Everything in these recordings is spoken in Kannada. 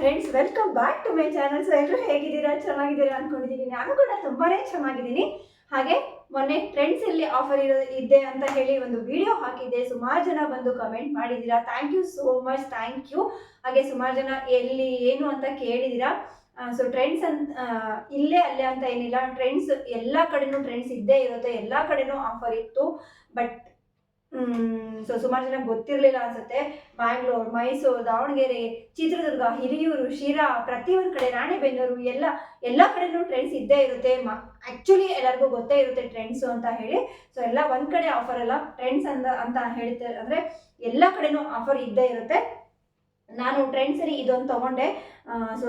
Friends welcome back to my channel so ಎಲ್ಲರೂ ಹೇಗಿದ್ದೀರಾ? ಚೆನ್ನಾಗಿದ್ದೀರಾ ಅನ್ಕೊಂಡಿದ್ದೀನಿ. ನಾನು ಕೂಡ ತುಂಬಾನೇ ಚೆನ್ನಾಗಿದ್ದೀನಿ. ಹಾಗೆ ಮೊನ್ನೆ ಟ್ರೆಂಡ್ಸ್ ಇಲ್ಲಿ ಆಫರ್ ಇರೋ, ಇದೆ ಅಂತ ಹೇಳಿ ಒಂದು ವಿಡಿಯೋ ಹಾಕಿದ್ದೆ. ಸುಮಾರು ಜನ ಬಂದು ಕಮೆಂಟ್ ಮಾಡಿದ್ದೀರಾ. Thank you so much thank you ಹಾಗೆ ಸುಮಾರು ಜನ ಎಲ್ಲಿ, ಏನು ಅಂತ ಕೇಳಿದ್ದೀರಾ? ಸೊ ಟ್ರೆಂಡ್ಸ್ ಅಂತ ಇಲ್ಲೇ, ಅಲ್ಲೇ ಅಂತ ಏನಿಲ್ಲ. ಟ್ರೆಂಡ್ಸ್ ಎಲ್ಲ ಕಡೆನೂ ಟ್ರೆಂಡ್ಸ್ ಇದ್ದೇ ಇರುತ್ತೆ. ಎಲ್ಲ ಕಡೆನೂ ಆಫರ್ ಇತ್ತು. ಬಟ್ ಸೊ ಸುಮಾರು ಜನ ಗೊತ್ತಿರಲಿಲ್ಲ ಅನ್ಸುತ್ತೆ. ಬ್ಯಾಂಗ್ಳೂರ್, ಮೈಸೂರು, ದಾವಣಗೆರೆ, ಚಿತ್ರದುರ್ಗ, ಹಿರಿಯೂರು, ಶಿರಾ, ಪ್ರತಿಯೊಂದು ಕಡೆ, ರಾಣೆಬೆನ್ನೂರು, ಎಲ್ಲ ಎಲ್ಲ ಕಡೆನೂ ಟ್ರೆಂಡ್ಸ್ ಇದ್ದೇ ಇರುತ್ತೆ. ಆ್ಯಕ್ಚುಲಿ ಎಲ್ಲರಿಗೂ ಗೊತ್ತೇ ಇರುತ್ತೆ ಟ್ರೆಂಡ್ಸು ಅಂತ ಹೇಳಿ. ಸೊ ಎಲ್ಲ ಒಂದು ಕಡೆ ಆಫರ್ ಅಲ್ಲ ಟ್ರೆಂಡ್ಸ್ ಅಂತ ಅಂತ ಹೇಳ್ತಾರೆ ಅಂದರೆ ಎಲ್ಲ ಕಡೆನೂ ಆಫರ್ ಇದ್ದೇ ಇರುತ್ತೆ. ನಾನು ಟ್ರೆಂಡ್ ಸರಿ ಇದೊಂದು ತಗೊಂಡೆ. ಸೊ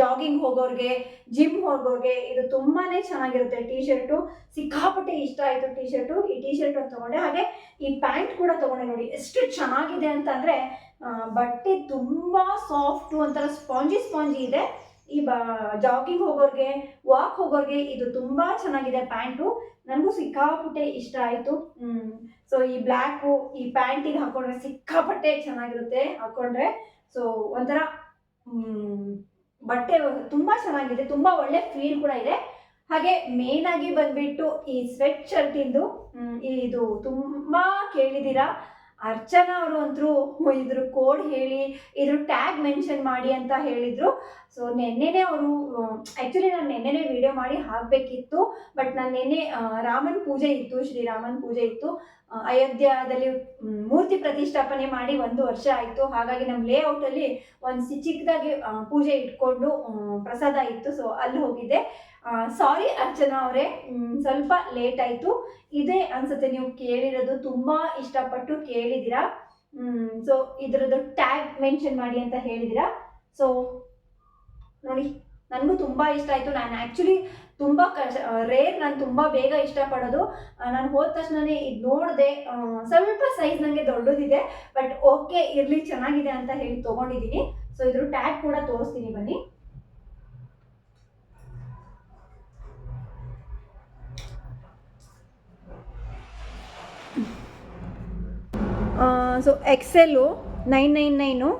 ಜಾಗಿಂಗ್ ಹೋಗೋರಿಗೆ ಜಿಮ್ ಹೋಗೋರಿಗೆ ಇದು ತುಂಬಾ ಚೆನ್ನಾಗಿರುತ್ತೆ ಟೀ ಶರ್ಟು ಸಿಕ್ಕಾಪಟ್ಟೆ ಇಷ್ಟ ಆಯಿತು ಟೀ ಶರ್ಟು ಈ ಟೀ ಶರ್ಟ್ ಒಂದು ತೊಗೊಂಡೆ. ಹಾಗೆ ಈ ಪ್ಯಾಂಟ್ ಕೂಡ ತೊಗೊಂಡೆ ನೋಡಿ. ಎಷ್ಟು ಚೆನ್ನಾಗಿದೆ ಅಂತಂದರೆ ಬಟ್ಟೆ ತುಂಬ ಸಾಫ್ಟು ಒಂಥರ ಸ್ಪಾಂಜಿ ಸ್ಪಾಂಜಿ ಇದೆ. ಈ ಬಾ ಜಾಗಿಂಗ್ ಹೋಗೋರಿಗೆ ವಾಕ್ ಹೋಗೋರಿಗೆ ಇದು ತುಂಬ ಚೆನ್ನಾಗಿದೆ ಪ್ಯಾಂಟು ನನಗೂ ಸಿಕ್ಕಾಪಟ್ಟೆ ಇಷ್ಟ ಆಯಿತು. ಸೊ ಈ ಬ್ಲ್ಯಾಕು ಈ ಪ್ಯಾಂಟಿಗೆ ಹಾಕೊಂಡ್ರೆ ಸಿಕ್ಕಾಪಟ್ಟೆ ಚೆನ್ನಾಗಿರುತ್ತೆ ಹಾಕೊಂಡ್ರೆ. ಸೊ ಒಂಥರ ಬಟ್ಟೆ ತುಂಬ ಚೆನ್ನಾಗಿದೆ, ತುಂಬ ಒಳ್ಳೆ ಫೀಲ್ ಕೂಡ ಇದೆ. ಹಾಗೆ ಮೇನ್ ಆಗಿ ಬಂದ್ಬಿಟ್ಟು ಈ ಸ್ವೆಟ್ ಶರ್ಟಿಂದು ಇದು ತುಂಬ ಕೇಳಿದ್ದೀರಾ? ಅರ್ಚನಾ ಅವರು ಅಂತೂ ಇದ್ರ ಕೋಡ್ ಹೇಳಿ, ಇದ್ರ ಟ್ಯಾಗ್ ಮೆನ್ಷನ್ ಮಾಡಿ ಅಂತ ಹೇಳಿದ್ರು. ಸೊ ನೆನ್ನೆನೆ ಅವರು ಆ್ಯಕ್ಚುಲಿ ನಾನು ನೆನ್ನೆನೆ ವಿಡಿಯೋ ಮಾಡಿ ಹಾಕಬೇಕಿತ್ತು ಬಟ್ ನಾನು ನೆನ್ನೆ ರಾಮನ್ ಪೂಜೆ ಇತ್ತು ಶ್ರೀರಾಮನ್ ಪೂಜೆ ಇತ್ತು. ಅಯೋಧ್ಯದಲ್ಲಿ ಮೂರ್ತಿ ಪ್ರತಿಷ್ಠಾಪನೆ ಮಾಡಿ ಒಂದು ವರ್ಷ ಆಯಿತು. ಹಾಗಾಗಿ ನಮ್ಮ ಲೇಔಟಲ್ಲಿ ಒಂದು ಚಿಕ್ಕದಾಗಿ ಪೂಜೆ ಇಟ್ಕೊಂಡು ಪ್ರಸಾದ ಇತ್ತು. ಸೊ ಅಲ್ಲಿ ಹೋಗಿದ್ದೆ. ಸಾರಿ ಅರ್ಚನಾ ಅವರೇ ಸ್ವಲ್ಪ ಲೇಟ್ ಆಯಿತು. ಇದೇ ಅನ್ಸುತ್ತೆ ನೀವು ಕೇಳಿರೋದು, ತುಂಬ ಇಷ್ಟಪಟ್ಟು ಕೇಳಿದ್ದೀರಾ? ಸೊ ಇದರದ್ದು ಟ್ಯಾಗ್ ಮೆನ್ಷನ್ ಮಾಡಿ ಅಂತ ಹೇಳಿದ್ದೀರಾ? ಸೊ ನೋಡಿ, ನನಗೂ ತುಂಬ ಇಷ್ಟ ಆಯಿತು. ನಾನು ಆ್ಯಕ್ಚುಲಿ ತುಂಬ ಕಷ್ಟ ರೇರ್ ನಾನು ತುಂಬ ಬೇಗ ಇಷ್ಟಪಡೋದು. ನಾನು ಹೋದ ತಕ್ಷಣನೇ ಇದು ನೋಡಿದೆ ಸ್ವಲ್ಪ ಸೈಜ್ ನನಗೆ ದೊಡ್ಡದಿದೆ ಬಟ್ ಓಕೆ ಇರಲಿ, ಚೆನ್ನಾಗಿದೆ ಅಂತ ಹೇಳಿ ತೊಗೊಂಡಿದ್ದೀನಿ. ಸೊ ಇದ್ರ ಟ್ಯಾಗ್ ಕೂಡ ತೋರಿಸ್ತೀನಿ ಬನ್ನಿ. So XL nine nine nine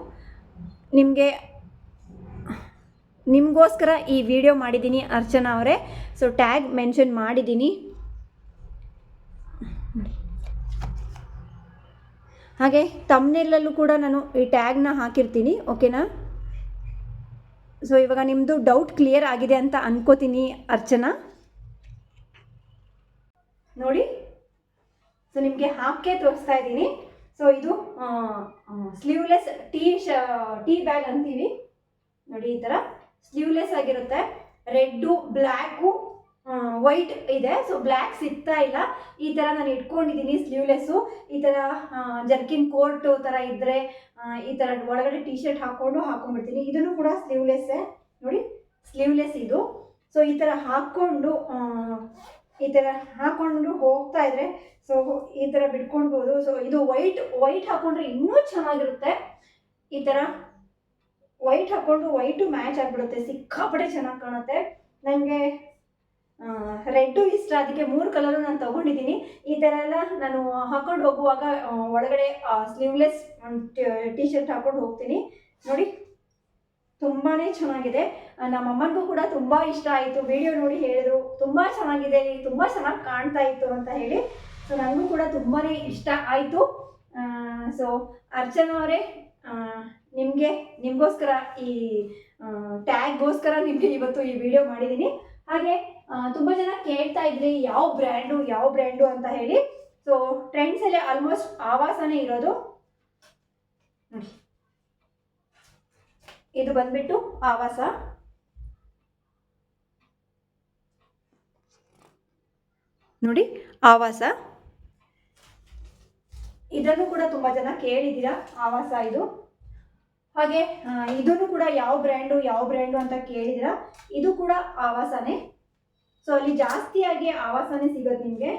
ನಿಮಗೆ ನಿಮಗೋಸ್ಕರ ಈ ವಿಡಿಯೋ ಮಾಡಿದ್ದೀನಿ ಅರ್ಚನಾ ಅವರೇ. ಸೊ ಟ್ಯಾಗ್ ಮೆನ್ಷನ್ ಮಾಡಿದ್ದೀನಿ. ಹಾಗೆ ತಮ್ಮನೆಲ್ಲಲ್ಲೂ ಕೂಡ ನಾನು ಈ ಟ್ಯಾಗ್ನ ಹಾಕಿರ್ತೀನಿ ಓಕೆನಾ ಸೊ ಇವಾಗ ನಿಮ್ಮದು ಡೌಟ್ ಕ್ಲಿಯರ್ ಆಗಿದೆ ಅಂತ ಅನ್ಕೋತೀನಿ ಅರ್ಚನಾ. ನೋಡಿ. ಸೊ ನಿಮಗೆ ಹಾಕೇ ತೋರಿಸ್ತಾ ಇದ್ದೀನಿ. ಸೊ ಇದು ಸ್ಲೀವ್ಲೆಸ್ ಟೀ ಶ ಟೀ ಬ್ಯಾಗ್ ಅಂತೀವಿ. ನೋಡಿ, ಈ ಥರ ಸ್ಲೀವ್ಲೆಸ್ ಆಗಿರುತ್ತೆ. ರೆಡ್ಡು ಬ್ಲ್ಯಾಕು ವೈಟ್ ಇದೆ. ಸೊ ಬ್ಲ್ಯಾಕ್ ಸಿಗ್ತಾ ಇಲ್ಲ. ಈ ಥರ ನಾನು ಇಟ್ಕೊಂಡಿದ್ದೀನಿ ಸ್ಲೀವ್ಲೆಸ್ಸು ಈ ಥರ ಜರ್ಕಿನ್ ಕೋರ್ಟು ಥರ ಇದ್ದರೆ ಈ ಥರ ಒಳಗಡೆ ಟಿ ಶರ್ಟ್ ಹಾಕ್ಕೊಂಡು ಹಾಕೊಂಡ್ಬಿಡ್ತೀನಿ. ಇದನ್ನು ಕೂಡ ಸ್ಲೀವ್ಲೆಸ್ಸೇ ನೋಡಿ ಸ್ಲೀವ್ಲೆಸ್ ಇದು. ಸೊ ಈ ಥರ ಹಾಕ್ಕೊಂಡು ಈ ಥರ ಹಾಕ್ಕೊಂಡು ಹೋಗ್ತಾ ಇದ್ರೆ ಸೊ ಈ ಥರ ಬಿಟ್ಕೊಳ್ಬೋದು. ಸೊ ಇದು ವೈಟ್ ವೈಟ್ ಹಾಕೊಂಡ್ರೆ ಇನ್ನೂ ಚೆನ್ನಾಗಿರುತ್ತೆ. ಈ ಥರ ವೈಟ್ ಹಾಕ್ಕೊಂಡು ವೈಟು ಮ್ಯಾಚ್ ಆಗಿಬಿಡುತ್ತೆ. ಸಿಕ್ಕಾಪಟ್ಟೆ ಚೆನ್ನಾಗಿ ಕಾಣುತ್ತೆ. ನನಗೆ ರೆಡ್ಡು ಇಷ್ಟ. ಅದಕ್ಕೆ ಮೂರು ಕಲರು ನಾನು ತೊಗೊಂಡಿದ್ದೀನಿ. ಈ ಥರ ಎಲ್ಲ ನಾನು ಹಾಕೊಂಡು ಹೋಗುವಾಗ ಒಳಗಡೆ ಸ್ಲೀವ್ಲೆಸ್ ಟಿ ಶರ್ಟ್ ಹಾಕ್ಕೊಂಡು ಹೋಗ್ತೀನಿ. ನೋಡಿ. ತುಂಬಾ ಚೆನ್ನಾಗಿದೆ. ನಮ್ಮ ಅಮ್ಮನಿಗೂ ಕೂಡ ತುಂಬ ಇಷ್ಟ ಆಯಿತು. ವಿಡಿಯೋ ನೋಡಿ ಹೇಳಿದ್ರು. ತುಂಬ ಚೆನ್ನಾಗಿದೆ. ತುಂಬ ಚೆನ್ನಾಗಿ ಕಾಣ್ತಾ ಇತ್ತು ಅಂತ ಹೇಳಿ. ಸೊ ನನಗೂ ಕೂಡ ತುಂಬಾ ಇಷ್ಟ ಆಯಿತು. ಸೊ ಅರ್ಚನಾ ಅವರೇ ನಿಮಗೆ, ನಿಮಗೋಸ್ಕರ ಈ ಟ್ಯಾಗ್ಗೋಸ್ಕರ ನಿಮಗೆ ಇವತ್ತು ಈ ವಿಡಿಯೋ ಮಾಡಿದ್ದೀನಿ ಹಾಗೆ ತುಂಬ ಜನ ಕೇಳ್ತಾ ಇದ್ರಿ, ಯಾವ ಬ್ರ್ಯಾಂಡು ಯಾವ ಬ್ರ್ಯಾಂಡು ಅಂತ ಹೇಳಿ. ಸೊ ಟ್ರೆಂಡ್ಸಲ್ಲಿ ಆಲ್ಮೋಸ್ಟ್ ಆವಾಸನೇ ಇರೋದು. ನೋಡಿ. ಇದು ಬಂದ್ಬಿಟ್ಟು ಆವಾಸ. ನೋಡಿ, ಆವಾಸ. ಇದನ್ನು ಕೂಡ ತುಂಬ ಜನ ಕೇಳಿದ್ದೀರಾ? ಆವಾಸ ಇದು. ಹಾಗೆ ಇದನ್ನು ಕೂಡ ಯಾವ ಬ್ರ್ಯಾಂಡು ಯಾವ ಬ್ರ್ಯಾಂಡು ಅಂತ ಕೇಳಿದಿರಾ ಇದು ಕೂಡ ಆವಾಸನೇ. ಸೊ, ಅಲ್ಲಿ ಜಾಸ್ತಿಯಾಗಿ ಆವಾಸನೇ ಸಿಗೋದು ನಿಮಗೆ.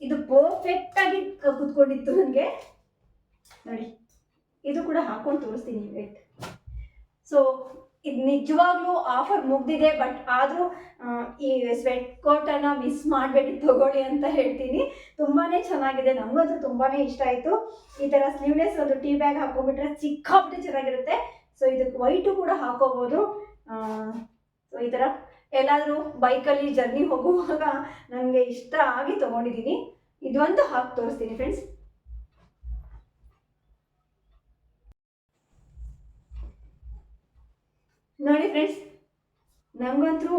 ಇದು ಪರ್ಫೆಕ್ಟ್ ಆಗಿ ಕುತ್ಕೊಂಡಿತ್ತು ನನಗೆ. ನೋಡಿ, ಇದು ಕೂಡ ಹಾಕೊಂಡು ತೋರಿಸ್ತೀನಿ ವೇಟ್ ಸೊ ಇದು ನಿಜವಾಗ್ಲೂ ಆಫರ್ ಮುಗ್ದಿದೆ ಬಟ್ ಆದರೂ ಈ ಸ್ವೆಟ್ ಕೋಟನ್ನು ಮಿಸ್ ಮಾಡಬೇಡಿ, ತಗೊಳ್ಳಿ ಅಂತ ಹೇಳ್ತೀನಿ. ತುಂಬಾ ಚೆನ್ನಾಗಿದೆ ನಮಗಂತೂ ತುಂಬಾ ಇಷ್ಟ ಆಯಿತು. ಈ ಥರ ಸ್ಲೀವ್ಲೆಸ್ ಒಂದು ಟೀ ಬ್ಯಾಗ್ ಹಾಕೊಂಡ್ಬಿಟ್ರೆ ಸಿಕ್ಕಾಪಟ್ಟೆ ಚೆನ್ನಾಗಿರುತ್ತೆ. ಸೊ ಇದಕ್ಕೆ ವೈಟು ಕೂಡ ಹಾಕೋಬೋದು. ಸೊ ಈ ಥರ ಎಲ್ಲಾದರೂ ಬೈಕಲ್ಲಿ ಜರ್ನಿ ಹೋಗುವಾಗ ನನಗೆ ಇಷ್ಟ ಆಗಿ ತೊಗೊಂಡಿದ್ದೀನಿ. ಅಂತೂ ಹಾಕಿ ತೋರಿಸ್ತೀನಿ ಫ್ರೆಂಡ್ಸ್ ನೋಡಿ ಫ್ರೆಂಡ್ಸ್ ನನಗಂತೂ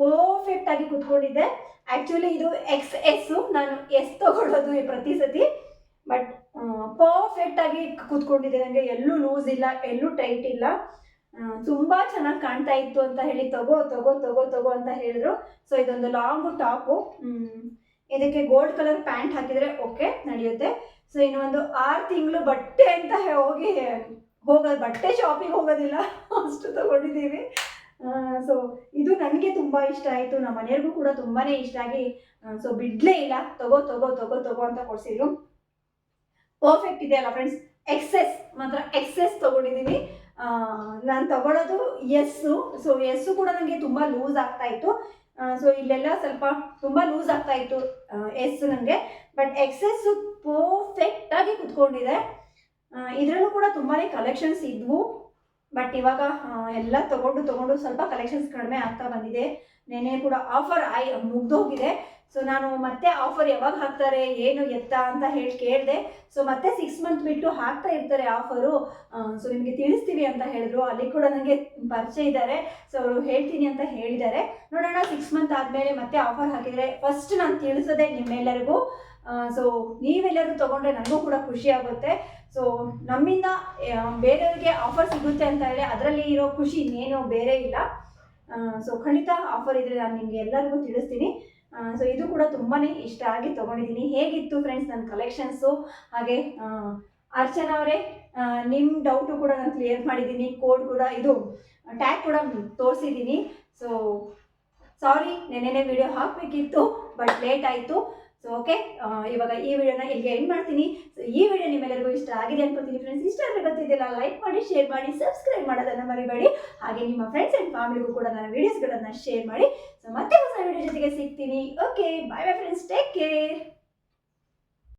ಪರ್ಫೆಕ್ಟ್ ಆಗಿ ಕುತ್ಕೊಂಡಿದ್ದೆ. ಆ್ಯಕ್ಚುಲಿ ಇದು ಎಕ್ಸ್ ಎಸ್ ನಾನು ಎಸ್ ತಗೊಳ್ಳೋದು ಈ ಪ್ರತಿ ಸತಿ. ಬಟ್ ಪರ್ಫೆಕ್ಟ್ ಆಗಿ ಕೂತ್ಕೊಂಡಿದೆ ನನಗೆ ಎಲ್ಲೂ ಲೂಸ್ ಇಲ್ಲ, ಎಲ್ಲೂ ಟೈಟ್ ಇಲ್ಲ. ತುಂಬ ಚೆನ್ನಾಗಿ ಕಾಣ್ತಾ ಇತ್ತು ಅಂತ ಹೇಳಿ ತಗೋ ತಗೋ ತಗೋ ತಗೋ ಅಂತ ಹೇಳಿದ್ರು. ಸೊ ಇದೊಂದು ಲಾಂಗ್ ಟಾಪು ಇದಕ್ಕೆ ಗೋಲ್ಡ್ ಕಲರ್ ಪ್ಯಾಂಟ್ ಹಾಕಿದರೆ ಓಕೆ ನಡೆಯುತ್ತೆ. ಸೊ ಇನ್ನೊಂದು ಆರು ತಿಂಗಳು ಬಟ್ಟೆ ಅಂತ ಹೋಗಿ ಹೋಗೋದು, ಬಟ್ಟೆ ಶಾಪಿಗೆ ಹೋಗೋದಿಲ್ಲ. ಅಷ್ಟು ತಗೊಂಡಿದ್ದೀವಿ. ಸೊ ಇದು ನನಗೆ ತುಂಬ ಇಷ್ಟ ಆಯಿತು. ನಮ್ಮ ಮನೆಯವ್ರಿಗೂ ಕೂಡ ತುಂಬಾ ಇಷ್ಟ ಆಗಿ ಸೊ ಬಿಡಲೇ ಇಲ್ಲ. ತಗೋ ತಗೋ ತಗೋ ತಗೋ ಅಂತ ಕೊಡ್ಸಿದ್ರು. ಪರ್ಫೆಕ್ಟ್ ಇದೆ ಅಲ್ಲ ಫ್ರೆಂಡ್ಸ್ ಎಕ್ಸೆಸ್ ಮಾತ್ರ ಎಕ್ಸೆಸ್ ತಗೊಂಡಿದ್ದೀನಿ ನಾನು ತಗೊಳ್ಳೋದು ಎಸ್ಸು ಸೊ ಎಸ್ಸು ಕೂಡ ನನಗೆ ತುಂಬ ಲೂಸ್ ಆಗ್ತಾ ಇತ್ತು. ಸೊ ಇಲ್ಲೆಲ್ಲ ಸ್ವಲ್ಪ ತುಂಬ ಲೂಸ್ ಆಗ್ತಾ ಇತ್ತು ಎಸ್ ನನಗೆ ಬಟ್ ಎಕ್ಸೆಸ್ ಪರ್ಫೆಕ್ಟ್ ಆಗಿ ಕುತ್ಕೊಂಡಿದೆ. ಇದರಲ್ಲೂ ಕೂಡ ತುಂಬಾ ಕಲೆಕ್ಷನ್ಸ್ ಇದ್ವು. ಬಟ್ ಇವಾಗ ಎಲ್ಲ ತಗೊಂಡು ತಗೊಂಡು ಸ್ವಲ್ಪ ಕಲೆಕ್ಷನ್ಸ್ ಕಡಿಮೆ ಆಗ್ತಾ ಬಂದಿದೆ. ನೆನೆ ಕೂಡ ಆಫರ್ ಆಯ್ ಮುಗ್ದೋಗಿದೆ ಸೊ ನಾನು ಮತ್ತೆ ಆಫರ್ ಯಾವಾಗ ಹಾಕ್ತಾರೆ, ಏನು ಎತ್ತ ಅಂತ ಹೇಳಿ ಕೇಳಿದೆ. ಸೊ ಮತ್ತೆ ಸಿಕ್ಸ್ ಮಂತ್ ಬಿಟ್ಟು ಹಾಕ್ತಾ ಇರ್ತಾರೆ ಆಫರು ಸೊ ನಿಮಗೆ ತಿಳಿಸ್ತೀವಿ ಅಂತ ಹೇಳಿದ್ರು. ಅಲ್ಲಿ ಕೂಡ ನನಗೆ ಪರಿಚಯ ಇದ್ದಾರೆ. ಸೊ ಅವರು ಹೇಳ್ತೀನಿ ಅಂತ ಹೇಳಿದ್ದಾರೆ. ನೋಡೋಣ ಸಿಕ್ಸ್ ಮಂತ್ ಆದಮೇಲೆ ಮತ್ತೆ ಆಫರ್ ಹಾಕಿದರೆ ಫಸ್ಟ್ ನಾನು ತಿಳಿಸೋದೆ ನಿಮ್ಮೆಲ್ಲರಿಗೂ. ಸೊ ನೀವೆಲ್ಲರೂ ತೊಗೊಂಡ್ರೆ ನನಗೂ ಕೂಡ ಖುಷಿ ಆಗುತ್ತೆ. ಸೊ ನಮ್ಮಿಂದ ಬೇರೆಯವ್ರಿಗೆ ಆಫರ್ ಸಿಗುತ್ತೆ ಅಂತ ಹೇಳಿ ಅದರಲ್ಲಿ ಇರೋ ಖುಷಿ ಇನ್ನೇನು ಬೇರೆ ಇಲ್ಲ. ಸೊ ಖಂಡಿತ ಆಫರ್ ಇದ್ರೆ ನಾನು ನಿಮಗೆ ಎಲ್ಲರಿಗೂ ತಿಳಿಸ್ತೀನಿ. ಸೊ ಇದು ಕೂಡ ತುಂಬಾ ಇಷ್ಟ ಆಗಿ ತೊಗೊಂಡಿದ್ದೀನಿ. ಹೇಗಿತ್ತು ಫ್ರೆಂಡ್ಸ್ ನನ್ನ ಕಲೆಕ್ಷನ್ಸು ಹಾಗೆ ಅರ್ಚನಾ ಅವರೇ ನಿಮ್ಮ ಡೌಟು ಕೂಡ ನಾನು ಕ್ಲಿಯರ್ ಮಾಡಿದ್ದೀನಿ. ಕೋಡ್ ಕೂಡ, ಇದು ಟ್ಯಾಗ್ ಕೂಡ ತೋರಿಸಿದ್ದೀನಿ. ಸೊ ಸಾರಿ ನೆನ್ನೆನೇ ವಿಡಿಯೋ ಹಾಕಬೇಕಿತ್ತು ಬಟ್ ಲೇಟ್ ಆಯಿತು. ಸೊ ಓಕೆ ಇವಾಗ ಈ ವಿಡಿಯೋನ ಇಲ್ಲಿಗೆ ಎಂಡ್ ಮಾಡ್ತೀನಿ. ಸೊ ಈ ವಿಡಿಯೋ ನಿಮ್ಮೆಲ್ಲರಿಗೂ ಇಷ್ಟ ಆಗಿದೆ ಅನ್ಕೋತೀನಿ ಫ್ರೆಂಡ್ಸ್ ಇಷ್ಟ ಆದರೆ ಗೊತ್ತಿದ್ದಿಲ್ಲ ಲೈಕ್ ಮಾಡಿ ಶೇರ್ ಮಾಡಿ ಸಬ್ಸ್ಕ್ರೈಬ್ ಮಾಡೋದನ್ನು ಮರಿಬೇಡಿ. ಹಾಗೆ ನಿಮ್ಮ ಫ್ರೆಂಡ್ಸ್ ಆ್ಯಂಡ್ ಫ್ಯಾಮಿಲಿಗೂ ಕೂಡ ನನ್ನ ವೀಡಿಯೋಸ್ಗಳನ್ನು ಶೇರ್ ಮಾಡಿ. ಸೊ ಮತ್ತೆ ಹೊಸ ವಿಡಿಯೋ ಜೊತೆಗೆ ಸಿಗ್ತೀನಿ. Okay bye bye friends take care